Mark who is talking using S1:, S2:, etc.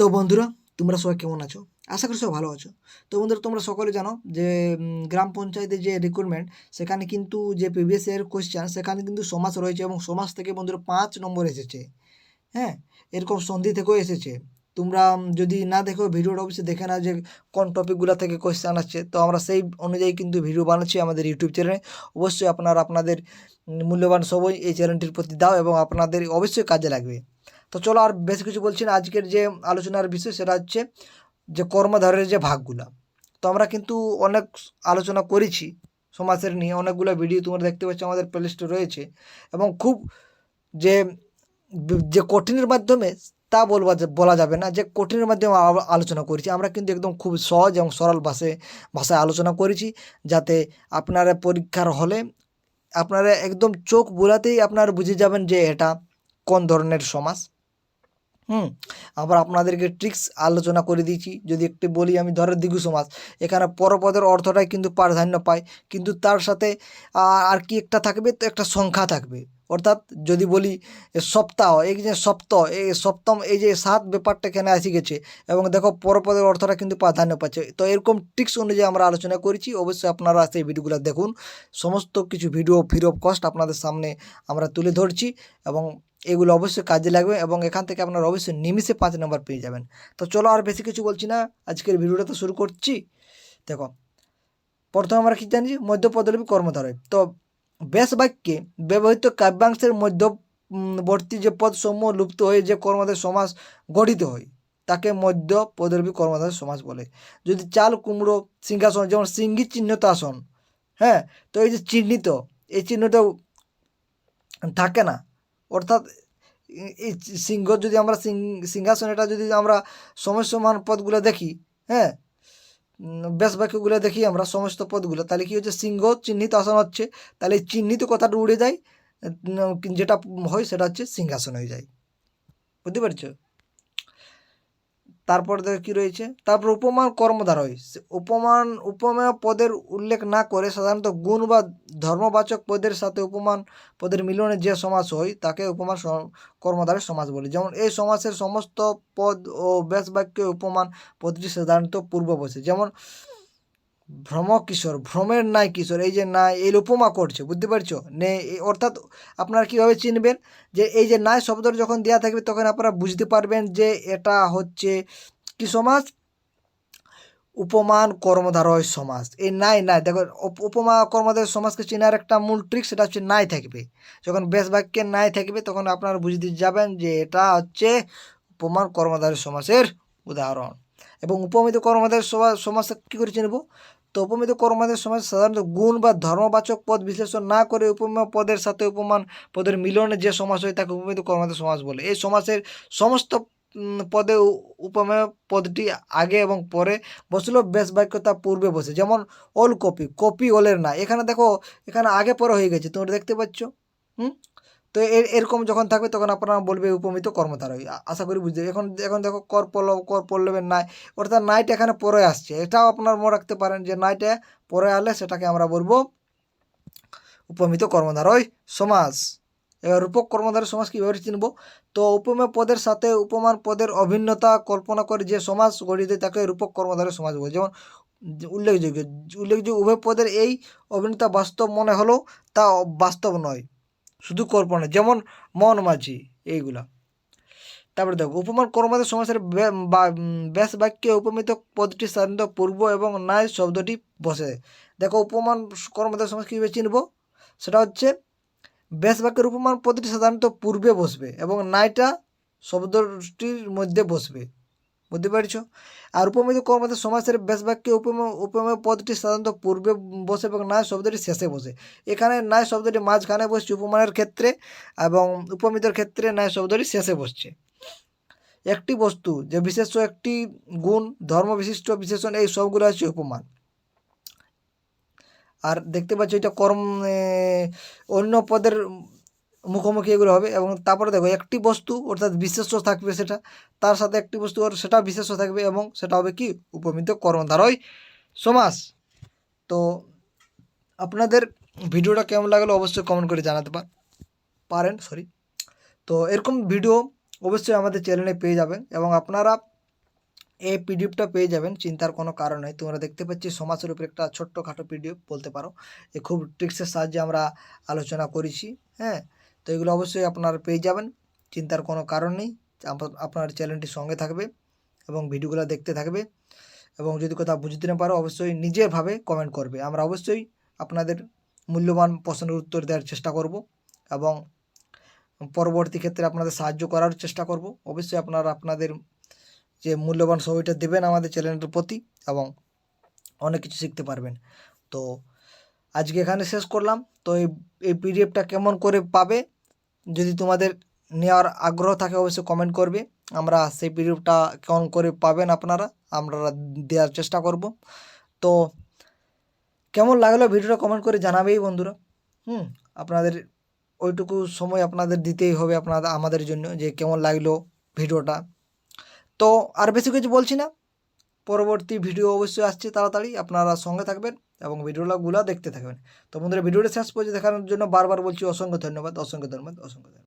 S1: তো বন্ধুরা, তোমরা সবাই কেমন আছো? আশা করি সবাই ভালো আছো। তো বন্ধুরা, তোমরা সকলে জানো যে গ্রাম পঞ্চায়েতের যে রিক্রুটমেন্ট সেখানে কিন্তু যে প্রিভিয়াস ইয়ার কোয়েশ্চেন সেখানে কিন্তু সমাজ রয়েছে এবং সমাজ থেকে বন্ধুরা পাঁচ নম্বর এসেছে। হ্যাঁ এরকম সন্ধি থেকেও এসেছে। তোমরা যদি না দেখো ভিডিওটা, অবশ্যই দেখে না যে কোন টপিকগুলো থেকে কোয়েশ্চেন আসছে। তো আমরা সেই অনুযায়ী কিন্তু ভিডিও বানাচ্ছি আমাদের ইউটিউব চ্যানেলে অবশ্যই আপনারা, আপনাদের মূল্যবান সবই এই চ্যানেলটির প্রতি দাও এবং আপনাদের অবশ্যই কাজে লাগবে। তো চলো আর বেশি কিছু বলছি না। আজকের যে আলোচনার বিষয় সেটা হচ্ছে যে কর্মধারের যে ভাগগুলা। তো আমরা কিন্তু অনেক আলোচনা করেছি সমাজের নিয়ে। অনেকগুলো ভিডিও তোমরা দেখতে পাচ্ছ, আমাদের প্লেলিস্টে রয়েছে। এবং খুব যে যে কঠিনের মাধ্যমে তা বলবা বলা যাবে না। যে কঠিনের মাধ্যমে আলোচনা করেছি। আমরা কিন্তু একদম খুব সহজ এবং সরল ভাষায় ভাষায় আলোচনা করেছি যাতে আপনারা পরীক্ষার হলে আপনারা একদম চোখ বোলাতেই আপনারা বুঝে যাবেন যে এটা কোন ধরনের সমাজ। হুম, আবার আপনাদেরকে ট্রিক্স আলোচনা করে দিয়েছি। যদি একটু বলি, আমি ধরো দ্বিগু সমাজ এখানে পরপদের অর্থটাই কিন্তু প্রাধান্য পায়। কিন্তু তার সাথে আর কি একটা থাকবে? তো একটা সংখ্যা থাকবে। অর্থাৎ যদি বলি সপ্তাহ, এই যে সপ্তাহ এই সপ্তম, এই যে সাত ব্যাপারটা এখানে আসি গেছে। এবং দেখো, পরপদের অর্থটা কিন্তু প্রাধান্য পাচ্ছে। তো এরকম ট্রিক্স অনুযায়ী আমরা আলোচনা করেছি। অবশ্যই আপনারা সেই ভিডিওগুলো দেখুন। সমস্ত কিছু ভিডিও ফ্রি অফ কস্ট আপনাদের সামনে আমরা তুলে ধরছি। এবং এগুলো অবশ্যই কাজে লাগবে এবং এখান থেকে আপনারা অবশ্যই নিমিষে পাঁচ নাম্বার পেয়ে যাবেন। তো চলো আর বেশি কিছু বলছি না, আজকের ভিডিওটা তো শুরু করছি। দেখো, প্রথমে আমরা কি জানি, মধ্য পদলিপি কর্মধারয়। তো বেশ বাক্যে ব্যবহৃত কাব্যাংশের মধ্যবর্তী যে পদসমূহ লুপ্ত হয়ে যে কর্মধার সমাজ গঠিত হয়, তাকে মধ্য পদলিপি কর্মধার সমাজ বলে। যদি চাল, কুমড়ো, সিংহাসন, যেমন সিঙ্গি চিহ্নিত আসন হ্যাঁ তো এই যে চিহ্নিত, এই চিহ্নটাও থাকে না। অর্থাৎ এই সিংহ যদি আমরা সিং- সিংহাসন এটা যদি আমরা সমস্যমান পদগুলো দেখি হ্যাঁ? বেশ বাক্যগুলো দেখি আমরা সমস্ত পদগুলো, তাহলে কী হচ্ছে? সিংহ চিহ্নিত আসন হচ্ছে, তাহলে চিহ্নিত কথাটা উড়ে যায় যেটা হয় সেটা হচ্ছে সিংহাসন হয়ে যায়। বুঝতে পারছ? তারপর দেখো কি রয়েছে? তারপর উপমান কর্মধার সে- উপমান, উপমেয় পদের উল্লেখ না করে সাধারণত গুণ বা ধর্মবাচক পদের সাথে উপমান পদের মিলনে যে সমাস হয়, তাকে উপমান কর্মধারের সমাস বলে। যেমন এই সমাসের সমস্ত পদ ও ব্যাস বাক্যে উপমান পদটি সাধারণত পূর্ব বসে। যেমন ভ্রম কিশোর, ভ্রমের নাই কিশোর, এই যে নাই, এই উপমা করছে, বুঝতে পারছ? নে অর্থাৎ আপনারা কীভাবে চিনবেন যে এই যে নাই শব্দটা যখন দেওয়া থাকবে, তখন আপনারা বুঝতে পারবেন যে এটা হচ্ছে কি সমাজ? উপমান কর্মধারয় সমাজ। এই নাই নাই, দেখো উপমা কর্মধারয় সমাজকে চেনার একটা মূল ট্রিক সেটা হচ্ছে নাই থাকবে। যখন বেশ বাক্যে নাই থাকবে, তখন আপনারা বুঝতে যাবেন যে এটা হচ্ছে উপমান কর্মধারয় সমাসের উদাহরণ। এবং উপমিত কর্মধারয় সমাজ সমাজকে কী করে চিনব? তো উপমিত কর্মধারয় সমাজ সাধারণত গুণ বা ধর্মবাচক পদ বিশ্লেষণ না করে উপমেয় পদের সাথে উপমান পদের মিলনে যে সমাস হয় তাকে উপমিত কর্মধারয় সমাজ বলে। এই সমাসের সমস্ত পদে উপমেয় পদটি আগে এবং পরে বসল, বেশ বাক্য তা পূর্বে বসে। যেমন অল কপি কপি ওলের না। এখানে দেখো, এখানে আগে পরে হয়ে গেছে। তোমরা দেখতে পাচ্ছ? হুম? তো এর, এরকম যখন থাকবে তখন আপনারা বলবে উপমিত কর্মধারয় আশা করি বুঝতে এখন এখন দেখো কর পল্লব কর পল্লবের নাই। অর্থাৎ নাইট এখানে পরে আসছে। এটাও আপনার মনে রাখতে পারেন যে নাইটে পরে আলে সেটাকে আমরা বলব উপমিত কর্মধারয় সমাজ এবার রূপক কর্মধারয় সমাজ কীভাবে চিনব? তো উপমেয় পদের সাথে উপমান পদের অভিন্নতা কল্পনা করে যে সমাজ গঠিত তাকে রূপক কর্মধারয় সমাজ বলে। যেমন উল্লেখযোগ্য উল্লেখযোগ্য উভয় পদের এই অভিন্নতা বাস্তব মনে হলেও তা বাস্তব নয়। শুধু কল্পনা যেমন মন মাঝি, এইগুলা। তারপরে দেখো, উপমান কর্মদের সমাসের ব্যাস বাক্যে উপমিত পদটি সাধারণত পূর্ব এবং নাই শব্দটি বসে। দেখো, উপমান কর্মদের সমাস কীভাবে চিনব? সেটা হচ্ছে, ব্যাস বাক্যের উপমান পদটি সাধারণত পূর্বে বসবে এবং নাইটা শব্দটির মধ্যে বসবে। বুঝতে পারছ? আর উপমিত কর্মদের সমাসের ব্যাস বাক্যে উপমেয় উপমেয় পদটি সাধারণত পূর্বে বসে এবং নাই শব্দটি শেষে বসে। এখানে নাই শব্দটি মাঝখানে বসছে উপমানের ক্ষেত্রে এবং উপমিতর ক্ষেত্রে নাই শব্দটি শেষে বসছে। একটি বস্তু যে বিশেষ একটি গুণ, ধর্ম বিশিষ্ট, বিশেষণ, এই সবগুলো হচ্ছে উপমান। আর দেখতে পাচ্ছ এটা কর্ম অন্য পদের মুখোমুখি এগুলো হবে এবং তারপরে দেখো একটি বস্তু অর্থাৎ বিশেষ্য থাকবে সেটা, তার সাথে একটি বস্তু আর সেটা বিশেষ্য থাকবে এবং সেটা হবে কি? উপমিত কর্মধারয় সমাস। তো আপনাদের ভিডিওটা কেমন লাগল অবশ্যই কমেন্ট করে জানাতে পারেন সরি তো এরকম ভিডিও অবশ্যই আমাদের চ্যানেলে পেয়ে যাবেন এবং আপনারা এই পিডিএফটা পেয়ে যাবেন, চিন্তার কোনো কারণ নেই। তোমরা দেখতে পাচ্ছি সমাজের উপর একটা ছোট্টখাটো পিডিএফ বলতে পারো। এ খুব ট্রিক্সের সাহায্যে আমরা আলোচনা করেছি হ্যাঁ? তো এগুলো অবশ্যই আপনারা পেয়ে যাবেন, চিন্তার কোনো কারণ নেই। আপনার চ্যানেলটি সঙ্গে থাকবে এবং ভিডিওগুলো দেখতে থাকবে এবং যদি কোথাও বুঝতে না পারো, অবশ্যই নিজেরভাবে কমেন্ট করবে। আমরা অবশ্যই আপনাদের মূল্যবান প্রশ্নের উত্তর দেওয়ার চেষ্টা করব এবং পরবর্তী ক্ষেত্রে আপনাদের সাহায্য করার চেষ্টা করব। অবশ্যই আপনারা আপনাদের যে মূল্যবান সময়টা দেবেন আমাদের চ্যানেলের প্রতি এবং অনেক কিছু শিখতে পারবেন। তো আজকে এখানে শেষ করলাম। তো এই এই পিডিএফটা কেমন করে পাবে, যদি তোমাদের নেওয়ার আগ্রহ থাকে অবশ্যই কমেন্ট করবে। আমরা সেই পিডিএফটা কেমন করে পাবেন আপনারা, আমরা দেওয়ার চেষ্টা করব। তো কেমন লাগল ভিডিওটা কমেন্ট করে জানাবেই বন্ধুরা। হুম, আপনাদের ওইটুকু সময় আপনাদের দিতেই হবে আপনাদের, আমাদের জন্য যে কেমন লাগল ভিডিওটা। তো আর বেশি কিছু বলছি না। পরবর্তী ভিডিও অবশ্যই আসছে তাড়াতাড়ি, আপনারা সঙ্গে থাকবেন। এবং ভিডিও লগগুলো দেখতে থাকবেন। তো বন্ধুরা ভিডিওটা শেষ পর্যন্ত দেখানোর জন্য বারবার বলছি অসংখ্য ধন্যবাদ অসংখ্য ধন্যবাদ অসংখ্য ধন্যবাদ।